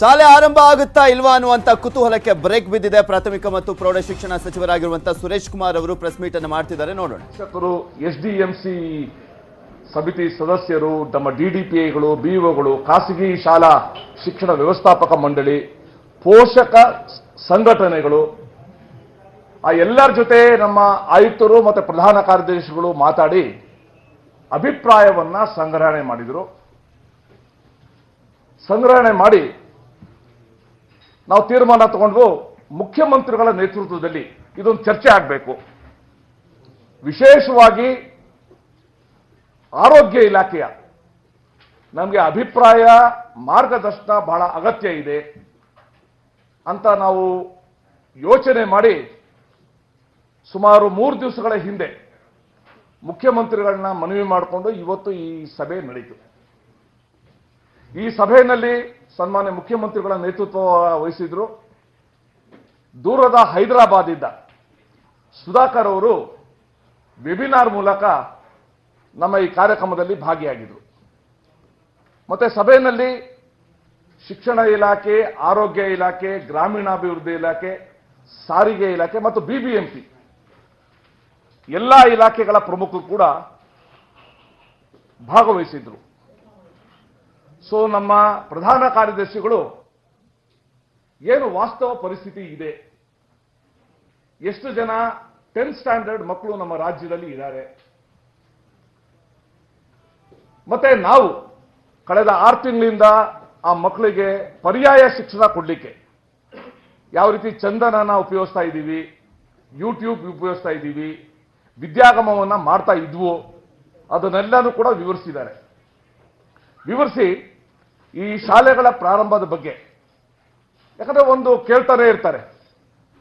ಶಾಲೆ ಆರಂಭ ಆಗುತ್ತಾ ಇಲ್ವಾ ಅನ್ನುವಂತ ಕುತೂಹಲಕ್ಕೆ ಬ್ರೇಕ್ ಬಿದ್ದಿದೆ. ಪ್ರಾಥಮಿಕ ಮತ್ತು ಪ್ರೌಢ ಶಿಕ್ಷಣ ಸಚಿವರಾಗಿರುವಂತಹ ಸುರೇಶ್ ಕುಮಾರ್ ಅವರು ಪ್ರೆಸ್ ಮೀಟ್ ಅನ್ನು ಮಾಡ್ತಿದ್ದಾರೆ. ನೋಡೋಣ. ಶಿಕ್ಷಕರು ಎಸ್ ಡಿ ಎಂ ಸಿ ಸಮಿತಿ ಸದಸ್ಯರು ನಮ್ಮ ಡಿಡಿಪಿಐಗಳು ಬಿಇಒಗಳು ಖಾಸಗಿ ಶಾಲಾ ಶಿಕ್ಷಣ ವ್ಯವಸ್ಥಾಪಕ ಮಂಡಳಿ, ಪೋಷಕ ಸಂಘಟನೆಗಳು, ಆ ಎಲ್ಲರ ಜೊತೆ ನಮ್ಮ ಆಯುಕ್ತರು ಮತ್ತು ಪ್ರಧಾನ ಕಾರ್ಯದರ್ಶಿಗಳು ಮಾತಾಡಿ ಅಭಿಪ್ರಾಯವನ್ನ ಸಂಗ್ರಹಣೆ ಮಾಡಿದರು. ಸಂಗ್ರಹಣೆ ಮಾಡಿ ನಾವು ತೀರ್ಮಾನ ತಗೊಂಡು ಮುಖ್ಯಮಂತ್ರಿಗಳ ನೇತೃತ್ವದಲ್ಲಿ ಇದೊಂದು ಚರ್ಚೆ ಆಗಬೇಕು. ವಿಶೇಷವಾಗಿ ಆರೋಗ್ಯ ಇಲಾಖೆಯ ನಮಗೆ ಅಭಿಪ್ರಾಯ, ಮಾರ್ಗದರ್ಶನ ಬಹಳ ಅಗತ್ಯ ಇದೆ ಅಂತ ನಾವು ಯೋಚನೆ ಮಾಡಿ ಸುಮಾರು ಮೂರು ದಿವಸಗಳ ಹಿಂದೆ ಮುಖ್ಯಮಂತ್ರಿಗಳನ್ನ ಮನವಿ ಮಾಡಿಕೊಂಡು ಇವತ್ತು ಈ ಸಭೆ ನಡೀತು. ಈ ಸಭೆಯಲ್ಲಿ ಸನ್ಮಾನ್ಯ ಮುಖ್ಯಮಂತ್ರಿಗಳ ನೇತೃತ್ವ ವಹಿಸಿದ್ರು. ದೂರದ ಹೈದರಾಬಾದ್ ಇದ್ದ ಸುಧಾಕರ್ ಅವರು ವೆಬಿನಾರ್ ಮೂಲಕ ನಮ್ಮ ಈ ಕಾರ್ಯಕ್ರಮದಲ್ಲಿ ಭಾಗಿಯಾಗಿದ್ರು. ಮತ್ತೆ ಸಭೆಯಲ್ಲಿ ಶಿಕ್ಷಣ ಇಲಾಖೆ, ಆರೋಗ್ಯ ಇಲಾಖೆ, ಗ್ರಾಮೀಣಾಭಿವೃದ್ಧಿ ಇಲಾಖೆ, ಸಾರಿಗೆ ಇಲಾಖೆ ಮತ್ತು ಬಿಬಿಎಂಪಿ ಎಲ್ಲ ಇಲಾಖೆಗಳ ಪ್ರಮುಖರು ಕೂಡ ಭಾಗವಹಿಸಿದ್ರು. ಸೊ ನಮ್ಮ ಪ್ರಧಾನ ಕಾರ್ಯದರ್ಶಿಗಳು, ಏನು ವಾಸ್ತವ ಪರಿಸ್ಥಿತಿ ಇದೆ? ಎಷ್ಟು ಜನ ಟೆಂತ್ ಸ್ಟ್ಯಾಂಡರ್ಡ್ ಮಕ್ಕಳು ನಮ್ಮ ರಾಜ್ಯದಲ್ಲಿ ಇದ್ದಾರೆ? ಮತ್ತೆ ನಾವು ಕಳೆದ ಆರು ತಿಂಗಳಿಂದ ಆ ಮಕ್ಕಳಿಗೆ ಪರ್ಯಾಯ ಶಿಕ್ಷಣ ಕೊಡಲಿಕ್ಕೆ ಯಾವ ರೀತಿ ಚಂದನನ ಉಪಯೋಗಿಸ್ತಾ ಇದ್ದೀವಿ, ಯೂಟ್ಯೂಬ್ ಉಪಯೋಗಿಸ್ತಾ ಇದ್ದೀವಿ, ವಿದ್ಯಾಗಮವನ್ನ ಮಾಡ್ತಾ ಇದ್ವು, ಅದನ್ನೆಲ್ಲನೂ ಕೂಡ ವಿವರಿಸಿದ್ದಾರೆ. ವಿವರಿಸಿ ಈ ಶಾಲೆಗಳ ಪ್ರಾರಂಭದ ಬಗ್ಗೆ. ಯಾಕಂದ್ರೆ ಒಂದು ಕೇಳ್ತಾನೆ ಇರ್ತಾರೆ,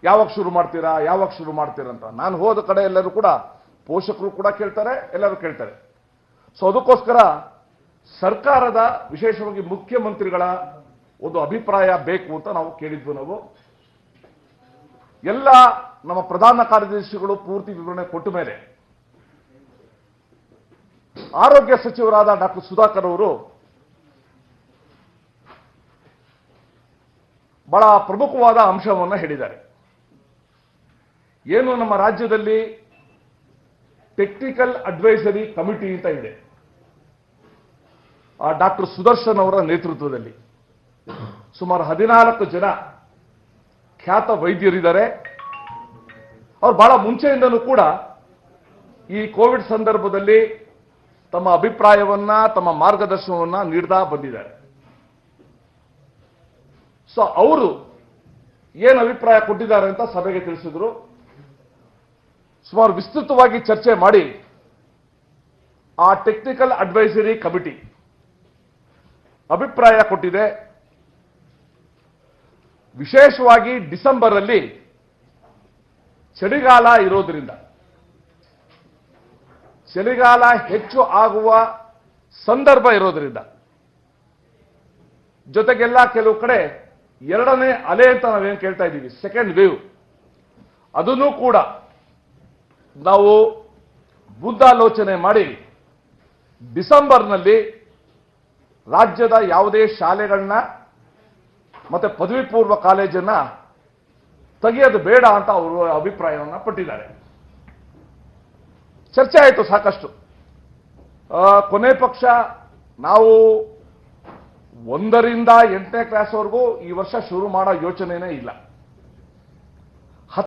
ಯಾವಾಗ ಶುರು ಮಾಡ್ತೀರಾ, ಯಾವಾಗ ಶುರು ಮಾಡ್ತೀರಾ ಅಂತ. ನಾನು ಹೋದ ಕಡೆ ಎಲ್ಲರೂ ಕೂಡ, ಪೋಷಕರು ಕೂಡ ಕೇಳ್ತಾರೆ, ಎಲ್ಲರೂ ಕೇಳ್ತಾರೆ. ಸೊ ಅದಕ್ಕೋಸ್ಕರ ಸರ್ಕಾರದ, ವಿಶೇಷವಾಗಿ ಮುಖ್ಯಮಂತ್ರಿಗಳ ಒಂದು ಅಭಿಪ್ರಾಯ ಬೇಕು ಅಂತ ನಾವು ಕೇಳಿದ್ವು ನಾವು. ಎಲ್ಲ ನಮ್ಮ ಪ್ರಧಾನ ಕಾರ್ಯದರ್ಶಿಗಳು ಪೂರ್ತಿ ವಿವರಣೆ ಕೊಟ್ಟ ಮೇಲೆ, ಆರೋಗ್ಯ ಸಚಿವರಾದ ಡಾಕ್ಟರ್ ಸುಧಾಕರ್ ಅವರು ಬಹಳ ಪ್ರಮುಖವಾದ ಅಂಶವನ್ನು ಹೇಳಿದ್ದಾರೆ. ಏನು ನಮ್ಮ ರಾಜ್ಯದಲ್ಲಿ ಟೆಕ್ನಿಕಲ್ ಅಡ್ವೈಸರಿ ಕಮಿಟಿ ಅಂತ ಇದೆ. ಆ ಡಾಕ್ಟರ್ ಸುದರ್ಶನ್ ಅವರ ನೇತೃತ್ವದಲ್ಲಿ. ಸುಮಾರು ಹದಿನಾಲ್ಕು ಜನ ಖ್ಯಾತ ವೈದ್ಯರಿದ್ದಾರೆ. ಅವ್ರು ಬಹಳ ಮುಂಚೆಯಿಂದಲೂ ಕೂಡ ಈ ಕೋವಿಡ್ ಸಂದರ್ಭದಲ್ಲಿ ತಮ್ಮ ಅಭಿಪ್ರಾಯವನ್ನ, ತಮ್ಮ ಮಾರ್ಗದರ್ಶನವನ್ನ ನೀಡ್ತಾ ಬಂದಿದ್ದಾರೆ. ಸೊ ಅವರು ಏನು ಅಭಿಪ್ರಾಯ ಕೊಟ್ಟಿದ್ದಾರೆ ಅಂತ ಸಭೆಗೆ ತಿಳಿಸಿದ್ರು. ಸುಮಾರು ವಿಸ್ತೃತವಾಗಿ ಚರ್ಚೆ ಮಾಡಿ ಆ ಟೆಕ್ನಿಕಲ್ ಅಡ್ವೈಸರಿ ಕಮಿಟಿ ಅಭಿಪ್ರಾಯ ಕೊಟ್ಟಿದೆ. ವಿಶೇಷವಾಗಿ ಡಿಸೆಂಬರ್ ಅಲ್ಲಿ ಚಳಿಗಾಲ ಇರೋದ್ರಿಂದ, ಚಳಿಗಾಲ ಹೆಚ್ಚು ಆಗುವ ಸಂದರ್ಭ ಇರೋದ್ರಿಂದ, ಜೊತೆಗೆಲ್ಲ ಕೆಲವು ಕಡೆ ಎರಡನೇ ಅಲೆ ಅಂತ ನಾವೇನು ಕೇಳ್ತಾ ಇದ್ದೀವಿ? ಸೆಕೆಂಡ್ ವೇವ್ ಅದನ್ನು ಕೂಡ ನಾವು ಬುದ್ಧಾಲೋಚನೆ ಮಾಡಿ, ಡಿಸೆಂಬರ್ನಲ್ಲಿ ರಾಜ್ಯದ ಯಾವುದೇ ಶಾಲೆಗಳನ್ನ ಮತ್ತೆ ಪದವಿ ಪೂರ್ವ ಕಾಲೇಜನ್ನ ತೆಗೆಯೋದು ಬೇಡ ಅಂತ ಅವರು ಅಭಿಪ್ರಾಯವನ್ನು ಪಟ್ಟಿದ್ದಾರೆ. ಚರ್ಚೆ ಆಯಿತು ಸಾಕಷ್ಟು. ಕೊನೆ ಪಕ್ಷ ನಾವು ಒಂದರಿಂದ ಎಂಟನೇ ಕ್ಲಾಸ್ವರೆಗೂ ಈ ವರ್ಷ ಶುರು ಮಾಡೋ ಯೋಚನೆನೇ ಇಲ್ಲ.